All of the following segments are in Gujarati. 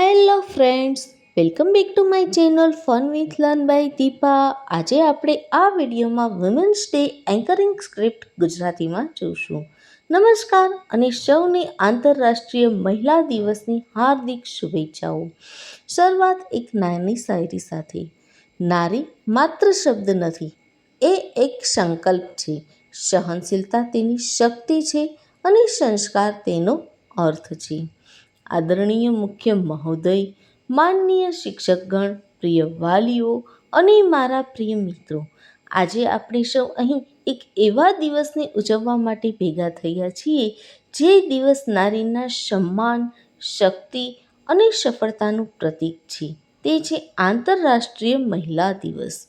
Hello friends, welcome back to my channel fun with learn by Deepa. આજે આપણે આ વિડીયોમાં વુમેન્સ ડે એન્કરિંગ સ્ક્રિપ્ટ ગુજરાતીમાં જોઈશું નમસ્કાર અને સૌને આંતરરાષ્ટ્રીય મહિલા દિવસની હાર્દિક શુભેચ્છાઓ. શરૂઆત એક નાની શાયરી સાથે. નારી માત્ર શબ્દ નથી, એ એક સંકલ્પ છે. સહનશીલતા તેની શક્તિ છે અને સંસ્કાર તેનો અર્થ છે. આદરણીય મુખ્ય મહોદય, માનનીય શિક્ષકગણ, પ્રિય વાલીઓ અને મારા પ્રિય મિત્રો, આજે આપણે સૌ અહીં એક એવા દિવસને ઉજવવા માટે ભેગા થયા છીએ, જે દિવસ નારીના સન્માન, શક્તિ અને સફળતાનું પ્રતીક છે. તે છે આંતરરાષ્ટ્રીય મહિલા દિવસ.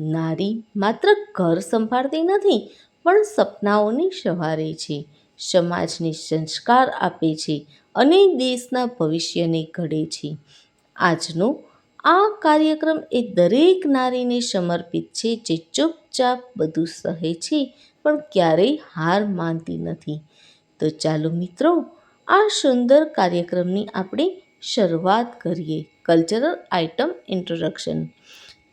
નારી માત્ર ઘર સંભાળતી નથી, પણ સપનાઓને સવારે છે. સમાજને સંસ્કાર આપે છે અને દેશના ભવિષ્યને ઘડે છે. આજનો આ કાર્યક્રમ એ દરેક નારીને સમર્પિત છે જે ચૂપચાપ બધું સહે છે, પણ ક્યારેય હાર માનતી નથી. તો ચાલો મિત્રો, આ સુંદર કાર્યક્રમની આપણે શરૂઆત કરીએ. કલ્ચરલ આઇટમ ઇન્ટ્રોડક્શન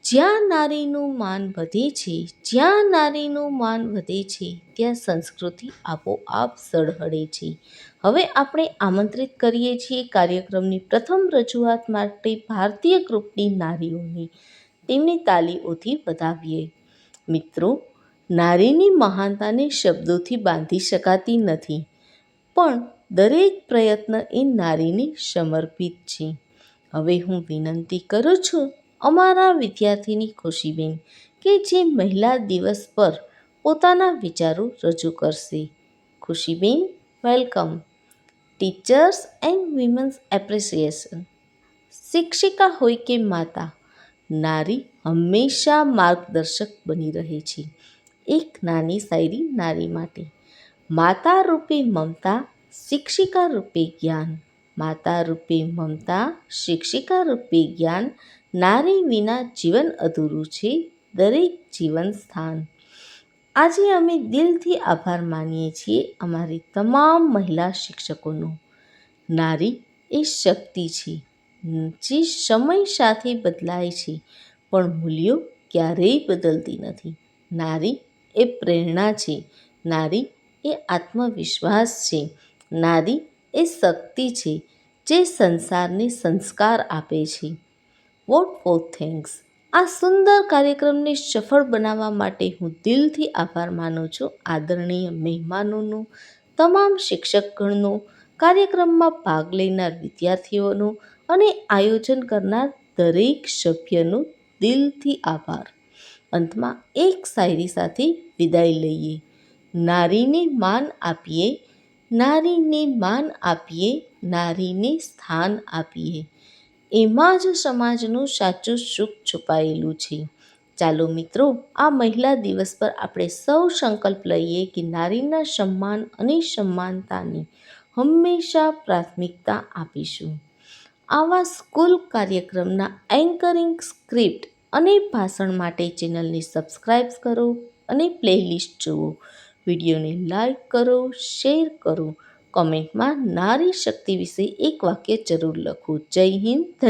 જ્યાં નારીનું માન વધે છે, જ્યાં નારીનું માન વધે છે, ત્યાં સંસ્કૃતિ આપોઆપ સળહળે છે. હવે આપણે આમંત્રિત કરીએ છીએ કાર્યક્રમની પ્રથમ રજૂઆત માટે ભારતીય ગ્રુપની નારીઓને. તેમની તાલીઓથી વધાવીએ મિત્રો, નારીની મહાનતાને શબ્દોથી બાંધી શકાતી નથી, પણ દરેક પ્રયત્ન એ નારીને સમર્પિત છે. હવે હું વિનંતી કરું છું અમારા વિદ્યાર્થીની ખુશીબેન કે જે મહિલા દિવસ પર પોતાના વિચારો રજૂ કરશે. Khushiben, welcome. Teachers and women's appreciation. શિક્ષિકા હોય કે માતા, નારી હંમેશા માર્ગદર્શક બની રહે છે. એક નાની શાયરી નારી માટે. માતા રૂપે મમતા, શિક્ષિકા રૂપે જ્ઞાન. માતા રૂપે મમતા, શિક્ષિકા રૂપે જ્ઞાન નારી વિના જીવન અધૂરું છે દરેક જીવન સ્થાન. આજે અમે દિલથી આભાર માનીએ છીએ અમારી તમામ મહિલા શિક્ષકોનો. નારી એ શક્તિ છે, જે સમય સાથે બદલાય છે, પણ મૂલ્યો ક્યારેય બદલતી નથી. નારી એ પ્રેરણા છે, નારી એ આત્મવિશ્વાસ છે, નારી એ શક્તિ છે, જે સંસારને સંસ્કાર આપે છે. વોટ ફોર થેન્ક્સ આ સુંદર કાર્યક્રમને સફળ બનાવવા માટે હું દિલથી આભાર માનું છું. આદરણીય મહેમાનોનો, તમામ શિક્ષકગણનો, કાર્યક્રમમાં ભાગ લેનાર વિદ્યાર્થીઓનો અને આયોજન કરનાર દરેક સભ્યનો દિલથી આભાર. અંતમાં એક શાયરી સાથે વિદાય લઈએ. નારીને માન આપીએ, નારીને માન આપીએ, નારીને સ્થાન આપીએ. એમાં જ સમાજનું સાચું સુખ છુપાયેલું છે. ચાલો મિત્રો, આ મહિલા દિવસ પર આપણે સૌ સંકલ્પ લઈએ કે નારીના સન્માન અને સમાનતાને હંમેશા પ્રાથમિકતા આપીશું. આવા સ્કૂલ કાર્યક્રમના એન્કરિંગ સ્ક્રિપ્ટ અને ભાષણ માટે ચેનલને સબસ્ક્રાઈબ કરો અને પ્લેલિસ્ટ જુઓ. વિડીયોને લાઈક કરો, શેર કરો કોમેન્ટમાં નારી શક્તિ વિશે એક વાક્ય જરૂર લખો. જય હિન્દ.